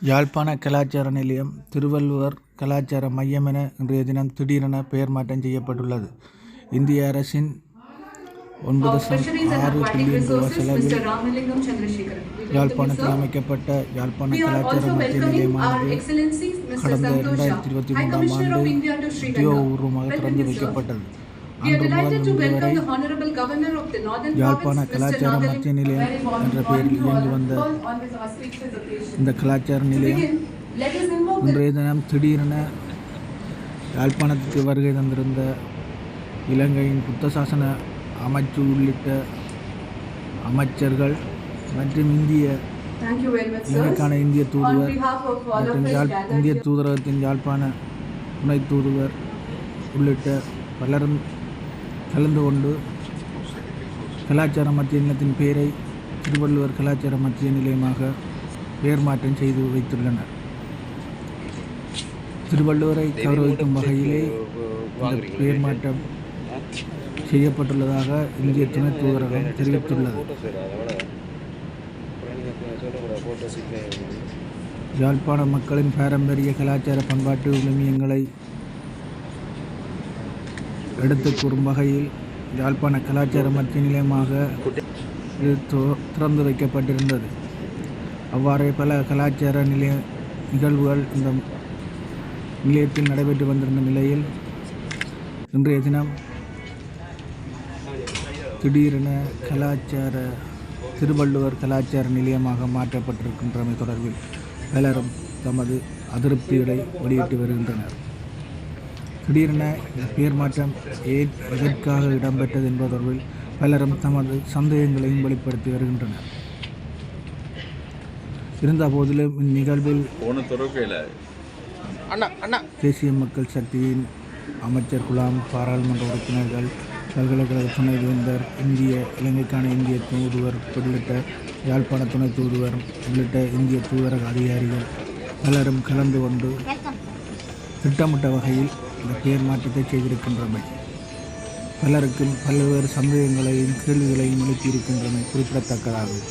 யாழ்ப்பாண கலாச்சார நிலையம் திருவள்ளுவர் கலாச்சார மையம் என இன்றைய தினம் திடீரென பெயர் மாற்றம் செய்யப்பட்டுள்ளது இந்திய அரசின் ஒன்பது ஆறு பில்லியன் ரூபாய். செலவில் யாழ்ப்பாணத்தில். அமைக்கப்பட்ட யாழ்ப்பாண கலாச்சார மத்திய நிலையமானது. கடந்த இரண்டாயிரத்தி இருபத்தி மூன்றாம் ஆண்டு. உத்தியோகபூர்வமாக திறந்து. வைக்கப்பட்டது We are delighted to இன்று welcome வரை the Honorable Governor of the Northern யாழ்ப்பாண Province, Mr. கலாச்சார மத்திய. நிலையம் என்ற பெயரில் இயங்கி வந்த. இந்த கலாச்சார நிலையம் இன்றைய தினம் திடீரென யாழ்ப்பாணத்துக்கு வருகை தந்திருந்த இலங்கையின் புத்த சாசன அமைச்சு உள்ளிட்ட அமைச்சர்கள் மற்றும் இந்திய Thank you very much, sir. இலங்கைக்கான இந்திய தூதுவர் மற்றும் யாழ் இந்திய தூதரகத்தின் யாழ்ப்பாண துணை தூதுவர் உள்ளிட்ட பலரும் கலந்து கொண்டு கலாச்சார மத்திய நிலையத்தின் பெயரை திருவள்ளுவர் கலாச்சார மத்திய நிலையமாக பெயர் மாற்றம் செய்து வைத்துள்ளனர். திருவள்ளுவரை கௌரவிக்கும் வகையிலே இந்த பெயர் மாற்றம் செய்யப்பட்டுள்ளதாக இந்திய துணை தூதரகம் தெரிவித்துள்ளது. யாழ்ப்பாண மக்களின் பாரம்பரிய கலாச்சார பண்பாட்டு விழுமியங்களை எடுத்து கூறும் வகையில் யாழ்ப்பாண கலாச்சார மத்திய நிலையமாக இது திறந்து வைக்கப்பட்டிருந்தது. அவ்வாறே பல கலாச்சார நிலைய நிகழ்வுகள் இந்த நிலையத்தில் நடைபெற்று வந்திருந்த நிலையில் இன்றைய தினம் திடீரென கலாச்சார திருவள்ளுவர் கலாச்சார நிலையமாக மாற்றப்பட்டிருக்கின்றமை தொடர்பில் பலரும் தமது அதிருப்திகளை வெளியிட்டு வருகின்றனர். திடீரென பெயர் மாற்றம் ஏன் எதற்காக இடம்பெற்றது என்பது தொடர்பில் பலரும் தமது சந்தேகங்களையும் வெளிப்படுத்தி வருகின்றனர். இருந்த போதிலும் இந்நிகழ்வில் தேசிய மக்கள் சக்தியின் அமைச்சர் குலாம் பாராளுமன்ற உறுப்பினர்கள் பல்கலைக்கழக துணைவேந்தர் இந்திய இலங்கைக்கான இந்திய தூதுவர் உள்ளிட்ட யாழ்ப்பாண துணை தூதுவர் உள்ளிட்ட இந்திய தூதரக அதிகாரிகள் பலரும் கலந்து கொண்டு திட்டமிட்ட வகையில் இந்த பெயர் மாற்றத்தை செய்திருக்கின்றமை. பலருக்கும் பல்வேறு சந்தேகங்களையும் கேள்விகளையும் எழுப்பியிருக்கின்றமை குறிப்பிடத்தக்கதாகும்.